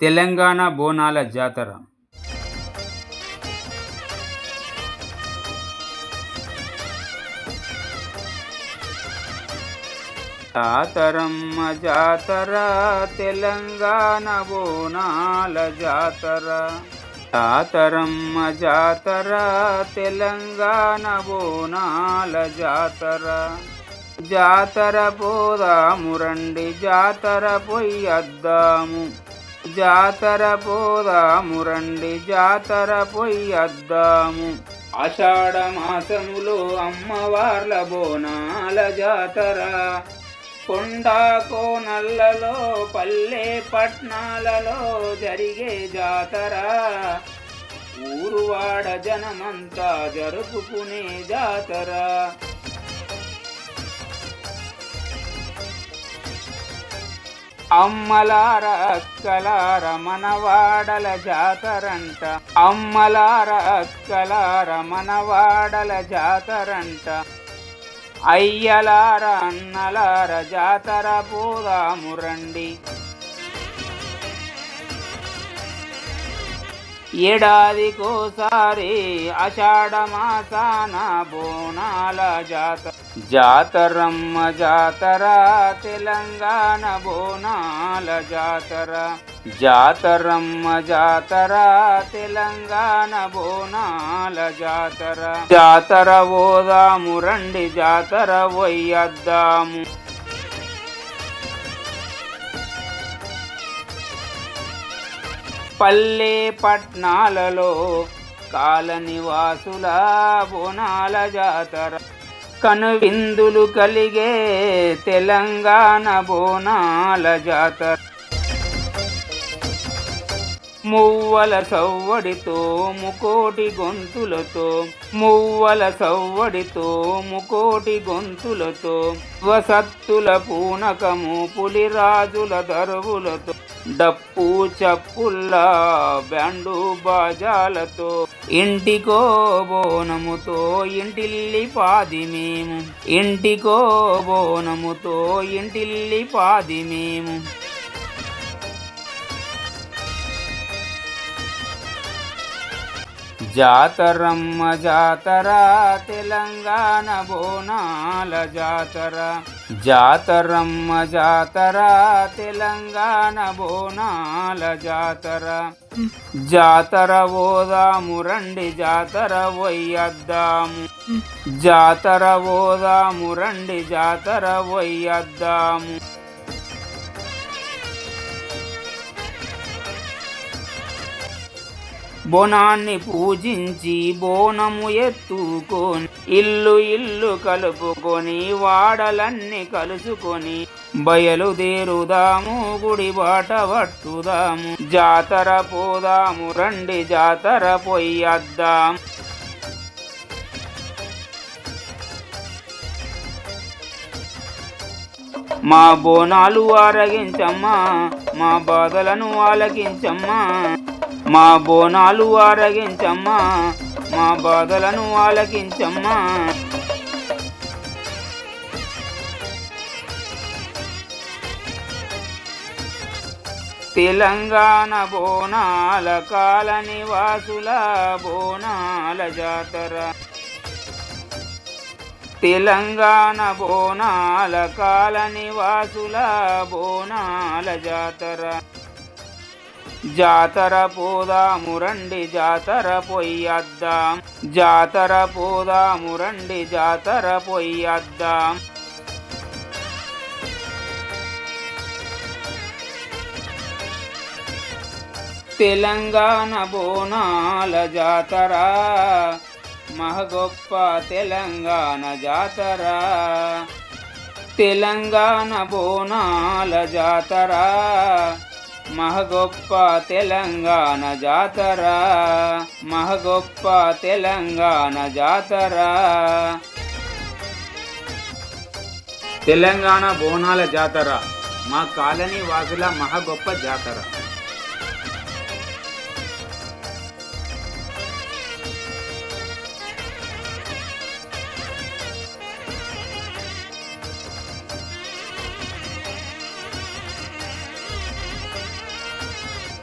తెలంగాణ బోనాల జాతర. జాతరమ్మ జాతర తెలంగాణ బోనాల జాతర. జాతరమ్మ జాతర తెలంగాణ బోనాల జాతర. జాతర పోదాము రండి జాతర పొయ్యద్దాము జాతర పోదాము రండి జాతర పొయ్యద్దాము ఆషాఢ మాసములో అమ్మవార్ల బోనాల జాతర. కొండా కోనల్లలో పల్లె పట్నాలలో జరిగే జాతర. ఊరువాడ జనమంతా జరుపుకునే జాతర. అమ్మలార అక్కలార మనవాడల జాతరంట. అమ్మలార అక్కలార మనవాడల జాతరంట. అయ్యలార అన్నలార జాతర పోదాము రండి. ఏడాదికోసారి ఆషాఢ మాసాన బోనాల జాతర జాతరమ్మ జాతర తెలంగాణ బోనాల జాతర. జాతరమ్మ జాతర తెలంగాణ బోనాల జాతర. జాతర పోదాము రండి జాతర వయ్యద్దాము. పల్లె పట్నాలలో కాలనివాసుల బోనాల జాతర. కనువిందులు కలిగే తెలంగాణ బోనాల జాతర. మువ్వల సవ్వడితో ముకోటి గొంతులతో మువ్వల సవ్వడితో ముకోటి గొంతులతో వసత్తుల పూనకము పులిరాజుల దరువులతో. డప్పు చప్పుల్లా బ్యాండు బాజాలతో ఇంటికో బోనముతో ఇంటిల్లి పాది మేము. ఇంటికో బోనముతో ఇంటిల్లి పాది మేము. జాతరమ్మ జాతర తెలంగాణ బోనాల జాతర. జాతరమ్మ జాతర తెలంగాణ బోనాల జాతర. జాతర ఓదాము రండి జాతర వయ్యద్దాము. జాతర ఓదాము రండి జాతర వయ్యద్దాము. బోనాన్ని పూజించి బోనము ఎత్తుకొని ఇల్లు ఇల్లు కలుపుకొని వాడలన్నీ కలుసుకొని బయలుదేరుదాము గుడి బాట పట్టుదాము జాతర పోదాము రండి జాతర పొయ్యద్దాం మా బోనాలు ఆరగించమ్మా మా బాధలను ఆలకించమ్మా. మా బోనాలు ఆరగించమ్మా మా బాధలను ఆలకించమ్మా. తెలంగాణ బోనాల కాల నివాసుల బోనాల జాతర. తెలంగాణ బోనాల కాల నివాసుల బోనాల జాతర. జాతర పోదామురండి జాతర పొయ్యద్దాం జాతర పోదామురండి జాతర పొయ్యద్దాం తెలంగాణ బోనాల జాతర మహగొప్ప తెలంగాణ జాతర. తెలంగాణ బోనాల జాతర మహగొప్ప తెలంగాణ జాతర. మహగొప్ప తెలంగాణ జాతర. తెలంగాణ బోనాల జాతర. మా కాలనీ వాసుల మహగొప్ప జాతర.